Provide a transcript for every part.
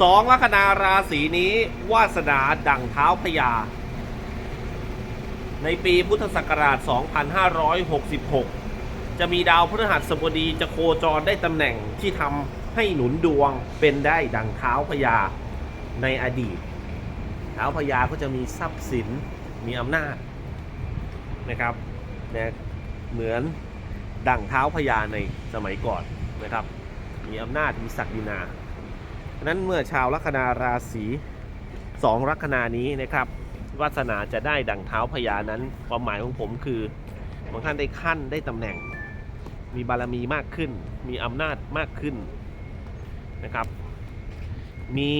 สองลัคนาราศีนี้วาสนาดั่งเท้าพญาในปีพุทธศักราช 2566 จะมีดาวพฤหัสบดีจะโคจรได้ตำแหน่งที่ทำให้หนุนดวงเป็นได้ดั่งเท้าพญาในอดีต เท้าพญาก็จะมีทรัพย์สินมีอำนาจนะครับนะเหมือนดั่งเท้าพญาในสมัยก่อนนะครับ มีอำนาจมีศักดินา นั้นเมื่อชาวลัคนาราศีสองลัคนานี้นะครับวาสนาจะได้ดั่งเท้าพญานั้น ความหมายของผมคือบางท่านได้ขั้นได้ตำแหน่ง มีบารมีมากขึ้น มีอำนาจมากขึ้นนะครับ มี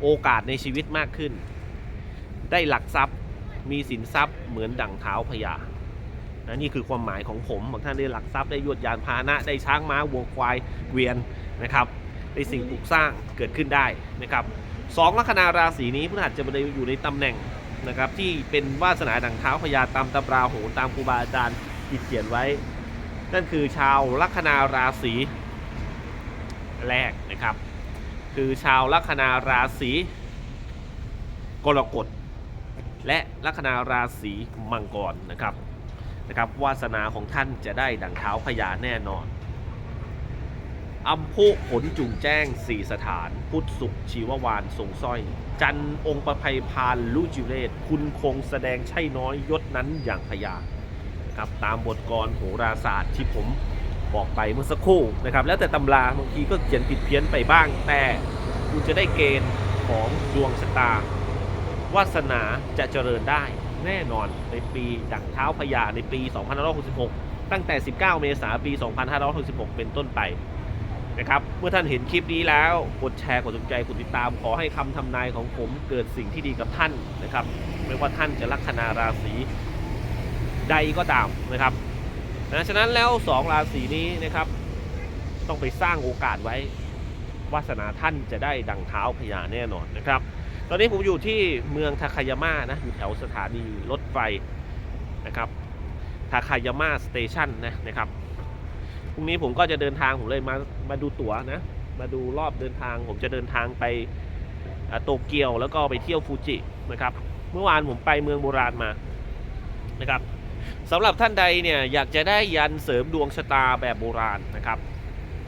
โอกาสในชีวิตมากขึ้น ได้หลักทรัพย์มีสินทรัพย์เหมือนดั่งเท้าพญานะนี่คือความหมายของผมบางท่านได้หลักทรัพย์ได้ยวดยานพาหนะ ได้ช้างม้าวัวควายเวียนนะครับ ได้สิ่งปลูกสร้างเกิดขึ้นได้นะครับสองลัคนาราศีนี้พฤหัสจะมาอยู่ในตำแหน่งนะครับที่เป็นวาสนาดั่งเท้าพญาตามตำราโหรตามครูบาอาจารย์ที่เขียนไว้ นั่นคือชาวลัคนาราศีแรกนะครับ คือชาวลัคนาราศีกรกฎและลัคนาราศีมังกรนะครับนะครับวาสนาของท่านจะได้ดั่งเท้าพญาแน่นอน อัมพุผลจุงแจ้งสี่สถาน พุทธสุขชีววานทรงสร้อย จันองค์ประภัยพานลุจิเรศ คุณคงแสดงใช่น้อยยศนั้นอย่างพญาครับตามบทกรโหราศาสตร์ที่ผมบอกไปเมื่อสักครู่นะครับแล้วแต่ตำราบางทีก็เขียนผิดเพี้ยนไปบ้าง แต่คุณจะได้เกณฑ์ของดวงชะตาวาสนาจะเจริญได้แน่นอนในปีดั่งเท้าพญาในปี 2566 ตั้งแต่ 19 เมษายนปี 2566 เป็นต้นไป นะครับ เมื่อท่านเห็นคลิปนี้แล้ว กดแชร์ กดสนใจ กดติดตาม ขอให้คำทำนายของผมเกิดสิ่งที่ดีกับท่านนะครับ ไม่ว่าท่านจะลัคนาราศีใดก็ตามนะครับนะฉะนั้นแล้วสองราศีนี้นะครับ ต้องไปสร้างโอกาสไว้ วาสนาท่านจะได้ดังเท้าพญาแน่นอนนะครับ ตอนนี้ผมอยู่ที่เมืองทาคายาม่านะอยู่แถวสถานีรถไฟนะครับทาคายาม่าสเตชันนะนะครับ พรุ่งนี้ผมก็จะเดินทางผมเลยมามาดูตั๋วนะ มาดูรอบเดินทาง ผมจะเดินทางไปโตเกียวแล้วก็ไปเที่ยวฟูจินะครับ เมื่อวานผมไปเมืองโบราณมานะครับสำหรับท่านใดเนี่ยอยากจะได้ยันเสริมดวงชะตาแบบโบราณนะครับ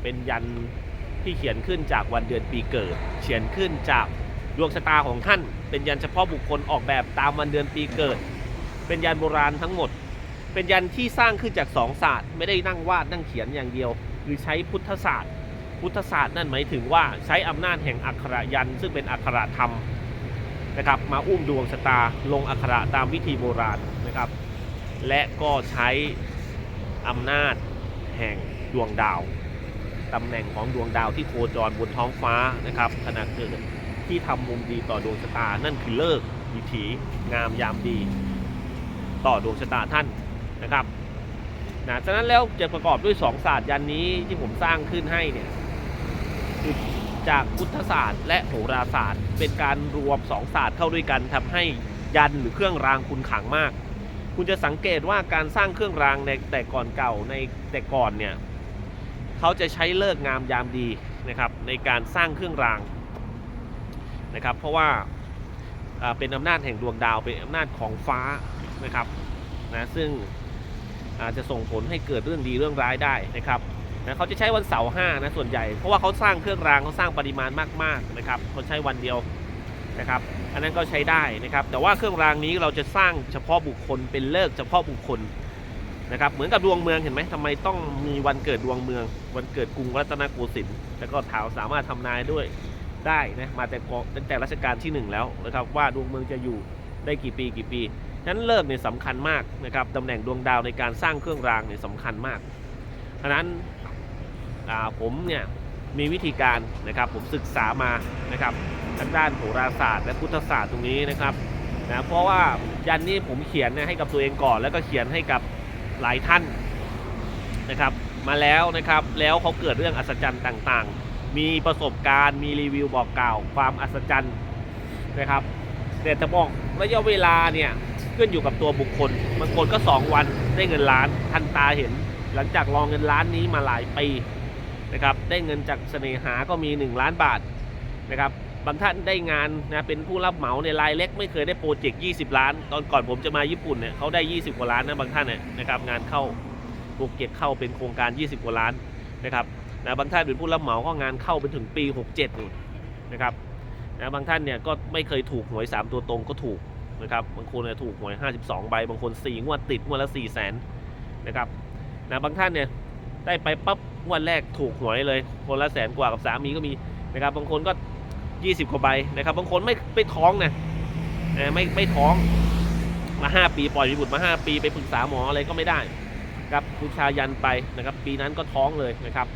เป็นยันที่เขียนขึ้นจากวันเดือนปีเกิด เขียนขึ้นจากดวงชะตาของท่าน เป็นยันเฉพาะบุคคลออกแบบตามวันเดือนปีเกิด เป็นยันโบราณทั้งหมด เป็นยันที่สร้างขึ้นจากสองศาสตร์ ไม่ได้นั่งวาดนั่งเขียนอย่างเดียว คือใช้พุทธศาสตร์ พุทธศาสตร์นั่นหมายถึงว่าใช้อำนาจแห่งอักขระยันซึ่งเป็นอักขระธรรมนะครับมาอุ้มดวงชะตาลงอักขระตามวิธีโบราณนะครับ และก็ใช้อำนาจแห่งดวงดาวตำแหน่งของดวงดาวที่โคจรบนท้องฟ้านะครับขณะเกิดที่ทำมุมดีต่อดวงชะตานั่นคือเลิกวิถีงามยามดี ต่อดวงชะตาท่าน นะครับนะฉะนั้นแล้วจะประกอบด้วยสองศาสตร์ยันนี้ที่ผมสร้างขึ้นให้เนี่ยจากพุทธศาสตร์ และโหราศาสตร์ เป็นการรวมสองศาสตร์เข้าด้วยกันทำให้ยันหรือเครื่องรางคุณขังมาก คุณจะสังเกตว่าการสร้างเครื่องรางในแต่ก่อนเก่าในแต่ก่อนเนี่ยเขาจะใช้เลิกงามยามดีนะครับ ในการสร้างเครื่องรางนะครับ เพราะว่าเป็นอำนาจแห่งดวงดาวเป็นอำนาจของฟ้านะครับนะซึ่ง อาจจะส่งผลให้เกิดเรื่องดีเรื่องร้ายได้นะครับนะเขาจะใช้วันเสาร์ห้านะส่วนใหญ่ เพราะว่าเขาสร้างเครื่องรางเขาสร้างปริมาณมากๆนะครับเขาใช้วันเดียวนะครับ อันนั้นก็ใช้ได้นะครับ แต่ว่าเครื่องรางนี้เราจะสร้างเฉพาะบุคคลเป็นเลิกเฉพาะบุคคลนะครับ เหมือนกับดวงเมืองเห็นไหมทำไมต้องมีวันเกิดดวงเมือง วันเกิดกรุงรัตนโกสินทร์แล้วก็ถาวสามารถทำนายด้วยได้นะมาแต่ตั้งแต่รัชกาลที่หนึ่งแล้วนะครับว่าดวงเมืองจะอยู่ได้กี่ปีกี่ปี นั้นเลิกเนี่ยสำคัญมากนะครับตำแหน่งดวงดาวในการสร้างเครื่องรางเนี่ยสำคัญมากฉะนั้นผมเนี่ยมีวิธีการนะครับผมศึกษามานะครับทางด้านโหราศาสตร์ และพุทธศาสตร์ตรงนี้นะครับนะเพราะว่ายันนี้ผมเขียนเนี่ยให้กับตัวเองก่อน แล้วก็เขียนให้กับหลายท่านนะครับ มาแล้วนะครับแล้วเขาเกิดเรื่องอัศจรรย์ต่างๆ มีประสบการณ์มีรีวิวบอกกล่าว ความอัศจรรย์นะครับแต่จะบอกระยะเวลาเนี่ย ขึ้นอยู่กับตัวบุคคลบางคนก็ 2 วันได้เงินล้านทันตาเห็น หลังจากรองเงินล้านนี้มาหลายปีนะครับได้เงินจากเสน่หาก็มี 1 ล้านบาทนะครับบางท่านได้งานนะเป็นผู้รับเหมาในรายเล็กไม่เคยได้โปรเจกต์ 20 ล้าน ตอนก่อนผมจะมาญี่ปุ่นเนี่ยเขาได้ 20 กว่าล้านนะบางท่านเนี่ยนะครับงานเข้าโปรเจกต์เข้าเป็นโครงการ 20 กว่าล้านนะครับนะบางท่านเป็นผู้รับเหมาก็งานเข้าไปถึงปี 67นู่นนะครับนะบางท่านเนี่ยก็ไม่เคยถูกหวย 3 ตัวตรงก็ถูก นะครับบางคนเนี่ยถูกหวย 52 ใบบางคน 4 งวดติดงวดละ 4 0 0 0 0นนะครับนะบางท่านเนี่ยได้ไปปั๊บงวดแรกถูกหวยเลย คนละแสนกว่ากับสามีก็มีนะครับบางคนก็ 20 กว่าใบนะครับบางคนไม่ไม่ท้องนะเออไม่ไม่ท้องมา 5 ปีปล่อยมีบุตรมา 5 ปีไปปรึกษาหมออะไรก็ไม่ได้ครับบูชายันไปนะครับปีนั้นก็ท้องเลยนะครับ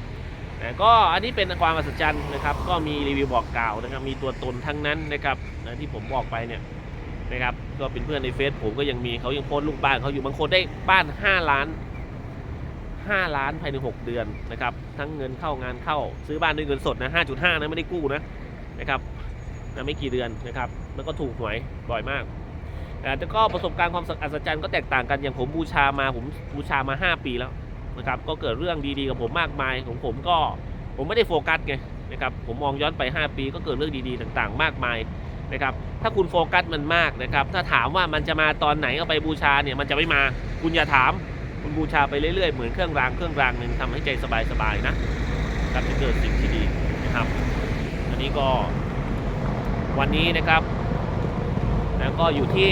นะก็อันนี้เป็นความอัศจรรย์นะครับ ก็มีรีวิวบอกกล่าวนะครับ มีตัวตนทั้งนั้นนะครับนะที่ผมบอกไปเนี่ย นะครับ ก็เป็นเพื่อนในเฟซผมก็ยังมีเขายังโพสต์ลูกบ้านเขาอยู่บางคนได้บ้าน 5 ล้าน 5 ล้านภายใน 6 เดือนนะครับ ทั้งเงินเข้างานเข้า ซื้อบ้านด้วยเงินสดนะ 5.5 นะไม่ได้กู้นะนะครับนะไม่กี่เดือนนะครับมันก็ถูกหวยบ่อยมากแต่แต่ก็ประสบการณ์ความอัศจรรย์ก็แตกต่างกันอย่างผมบูชามาผมบูชามา 5 ปีแล้วนะครับก็เกิดเรื่องดีๆกับผมมากมายของผมก็ผมไม่ได้โฟกัสไงนะครับผมมองย้อนไป 5 ปีก็เกิดเรื่องดีๆต่างๆ มากมาย นะครับถ้าคุณโฟกัสมันมากนะครับถ้าถามว่ามันจะมาตอนไหนเอาไปบูชาเนี่ยมันจะไม่มาคุณอย่าถาม คุณบูชาไปเรื่อยๆเหมือนเครื่องรางเครื่องรางหนึ่งทำให้ใจสบายๆนะครับจะเกิดสิ่งที่ดีนะครับ อันนี้ก็วันนี้นะครับ แล้วก็อยู่ที่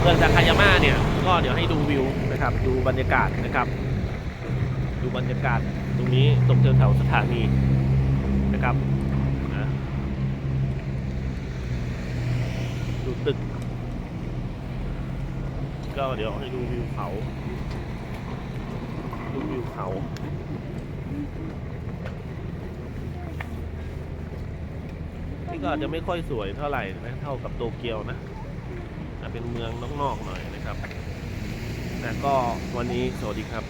เมืองซาคายาม่าเนี่ยก็เดี๋ยวให้ดูวิวนะครับ ดูบรรยากาศนะครับ ดูบรรยากาศตรงนี้ตรงแถวสถานีนะครับนะดู ตึก ก็เดี๋ยวให้ดูวิวเขาดูวิวเขานี่ก็อาจจะไม่ค่อยสวยเท่าไหร่นะเท่ากับโตเกียวนะอะเป็นเมืองนอกๆหน่อยนะครับแต่ก็วันนี้สวัสดีครับ